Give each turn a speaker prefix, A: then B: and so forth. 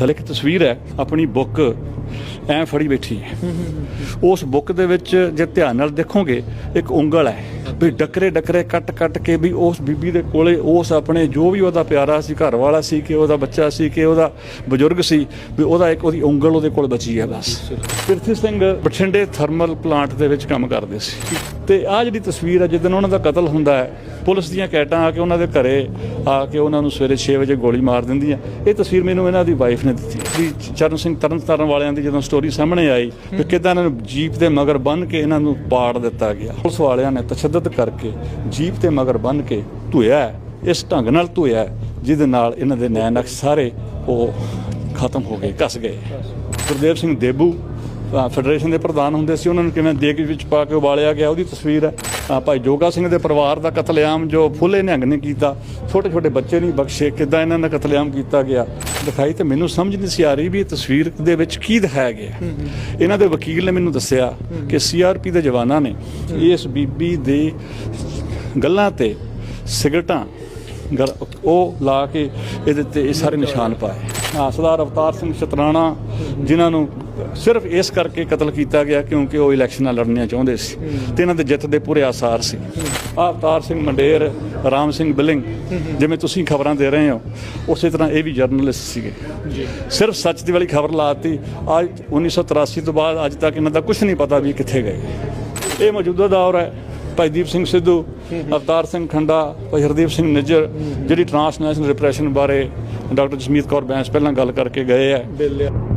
A: ਥੱਲੇ ਇੱਕ ਤਸਵੀਰ ਹੈ ਆਪਣੀ ਬੁੱਕ ਐ ਫੜੀ ਬੈਠੀ ਹੈ। ਉਸ ਬੁੱਕ ਦੇ ਵਿੱਚ ਜੇ ਧਿਆਨ ਨਾਲ ਦੇਖੋਗੇ, ਇੱਕ ਉਂਗਲ ਹੈ ਵੀ ਡੱਕਰੇ ਡੱਕਰੇ ਕੱਟ ਕੱਟ ਕੇ ਵੀ ਉਸ ਬੀਬੀ ਦੇ ਕੋਲੇ ਉਸ ਆਪਣੇ ਜੋ ਵੀ ਉਹਦਾ ਪਿਆਰਾ ਸੀ, ਘਰ ਵਾਲਾ ਸੀ, ਕਿ ਉਹਦਾ ਬੱਚਾ ਸੀ, ਕਿ ਉਹਦਾ ਬਜ਼ੁਰਗ ਸੀ, ਵੀ ਉਹਦਾ ਇੱਕ ਉਹਦੀ ਉਂਗਲ ਉਹਦੇ ਕੋਲ ਬਚੀ ਹੈ ਬਸ। ਪ੍ਰਿਥੀ ਸਿੰਘ ਬਠਿੰਡੇ ਥਰਮਲ ਪਲਾਂਟ ਦੇ ਵਿੱਚ ਕੰਮ ਕਰਦੇ ਸੀ। ਤੇ ਆ ਜਿਹੜੀ ਤਸਵੀਰ ਹੈ ਜਿੱਦਣ ਉਹਨਾਂ ਦਾ ਕਤਲ ਹੁੰਦਾ ਹੈ, ਪੁਲਿਸ ਦੀਆਂ ਕੈਟਾਂ ਆ ਕੇ ਉਹਨਾਂ ਦੇ ਘਰੇ ਆ ਕੇ ਉਹਨਾਂ ਨੂੰ ਸਵੇਰੇ 6 ਵਜੇ ਗੋਲੀ ਮਾਰ ਦਿੰਦੀਆਂ। ਇਹ ਤਸਵੀਰ ਮੈਨੂੰ ਇਹਨਾਂ ਦੀ ਵਾਈਫ ਨੇ ਦਿੱਤੀ ਵੀ ਚਰਨ ਸਿੰਘ ਤਰਨਤਾਰਨ ਵਾਲਿਆਂ ਦੀ ਜਦੋਂ ਸਟੋਰੀ ਸਾਹਮਣੇ ਆਈ ਵੀ ਕਿਦਾਂ ਇਹਨਾਂ ਨੂੰ ਜੀਪ ਦੇ ਮਗਰ ਬੰਨ ਕੇ ਇਹਨਾਂ ਨੂੰ ਪਾੜ ਦਿੱਤਾ ਗਿਆ ਪੁਲਿਸ ਵਾਲਿਆਂ ਨੇ ਤਸ਼ੱਦਦ ਕਰਕੇ ਜੀਪ ਤੇ ਮਗਰ ਬੰਨ ਕੇ ਧੋਇਆ। ਇਸ ਢੰਗ ਨਾਲ ਧੋਇਆ ਜਿਹਦੇ ਨਾਲ ਇਹਨਾਂ ਦੇ ਨੈਣ ਨਕਸ਼ ਸਾਰੇ ਉਹ ਖਤਮ ਹੋ ਗਏ ਕੱਸ ਗਏ ਗੁਰਦੇਵ ਸਿੰਘ ਦੇਬੂ ਫੈਡਰੇਸ਼ਨ ਦੇ ਪ੍ਰਧਾਨ ਹੁੰਦੇ ਸੀ ਉਹਨਾਂ ਨੂੰ ਕਿਵੇਂ ਦੇਗ ਵਿੱਚ ਪਾ ਕੇ ਉਬਾਲਿਆ ਗਿਆ ਉਹਦੀ ਤਸਵੀਰ ਹੈ। ਭਾਈ ਜੋਗਾ ਸਿੰਘ ਦੇ ਪਰਿਵਾਰ ਦਾ ਕਤਲੇਆਮ ਜੋ ਫੁੱਲੇ ਨਿਹੰਗ ਨੇ ਕੀਤਾ ਛੋਟੇ ਛੋਟੇ ਬੱਚੇ ਨਹੀਂ ਬਖਸ਼ੇ ਕਿਦਾਂ ਇਹਨਾਂ ਦਾ ਕਤਲੇਆਮ ਕੀਤਾ ਗਿਆ। ਦਿਖਾਈ ਤੇ ਮੈਨੂੰ ਸਮਝ ਨਹੀਂ ਸੀ ਆ ਰਹੀ ਵੀ ਇਹ ਤਸਵੀਰ ਦੇ ਵਿੱਚ ਕੀ ਦਿਖਾਇਆ ਗਿਆ। ਇਹਨਾਂ ਦੇ ਵਕੀਲ ਨੇ ਮੈਨੂੰ ਦੱਸਿਆ ਕਿ ਸੀਆਰਪੀ ਦੇ ਜਵਾਨਾਂ ਨੇ ਇਸ ਬੀਬੀ ਦੇ ਗੱਲਾਂ ਤੇ ਸਿਗਰਟਾਂ ਉਹ ਲਾ ਕੇ ਇਹਦੇ ਤੇ ਇਹ ਸਾਰੇ ਨਿਸ਼ਾਨ ਪਾਏ। ਹਾਂ। ਸਰਦਾਰ ਅਵਤਾਰ ਸਿੰਘ ਸ਼ਤਰਾਣਾ ਜਿਨ੍ਹਾਂ ਨੂੰ ਸਿਰਫ ਇਸ ਕਰਕੇ ਕਤਲ ਕੀਤਾ ਗਿਆ ਕਿਉਂਕਿ ਉਹ ਇਲੈਕਸ਼ਨਾਂ ਲੜਨੀਆਂ ਚਾਹੁੰਦੇ ਸੀ ਤੇ ਇਹਨਾਂ ਦੇ ਜਿੱਤ ਦੇ ਪੂਰੇ ਆਸਾਰ ਸੀ। ਆਹ ਅਵਤਾਰ ਸਿੰਘ ਮੰਡੇਰ ਰਾਮ ਸਿੰਘ ਬਿਲਿੰਗ ਜਿਵੇਂ ਤੁਸੀਂ ਖਬਰਾਂ ਦੇ ਰਹੇ ਹੋ ਉਸੇ ਤਰ੍ਹਾਂ ਇਹ ਵੀ ਜਰਨਲਿਸਟ ਸੀਗੇ। ਸਿਰਫ ਸੱਚ ਦੀ ਵਾਲੀ ਖਬਰ ਲਾਤੀ ਅੱਜ 1983 ਤੋਂ ਬਾਅਦ ਅੱਜ ਤੱਕ ਇਹਨਾਂ ਦਾ ਕੁਝ ਨਹੀਂ ਪਤਾ ਵੀ ਕਿੱਥੇ ਗਏ। ਇਹ ਮੌਜੂਦਾ ਦੌਰ ਹੈ ਭਾਈ ਦੀਪ ਸਿੰਘ ਸਿੱਧੂ ਅਵਤਾਰ ਸਿੰਘ ਖੰਡਾ ਭਾਈ ਹਰਦੀਪ ਸਿੰਘ ਨਿੱਜਰ ਜਿਹੜੀ ਟਰਾਂਸਨੈਸ਼ਨਲ ਰਿਪਰੈਸ਼ਨ ਬਾਰੇ ਡਾਕਟਰ ਜਸਮੀਤ ਕੌਰ ਬੈਂਸ ਪਹਿਲਾਂ ਗੱਲ ਕਰਕੇ ਗਏ ਹੈ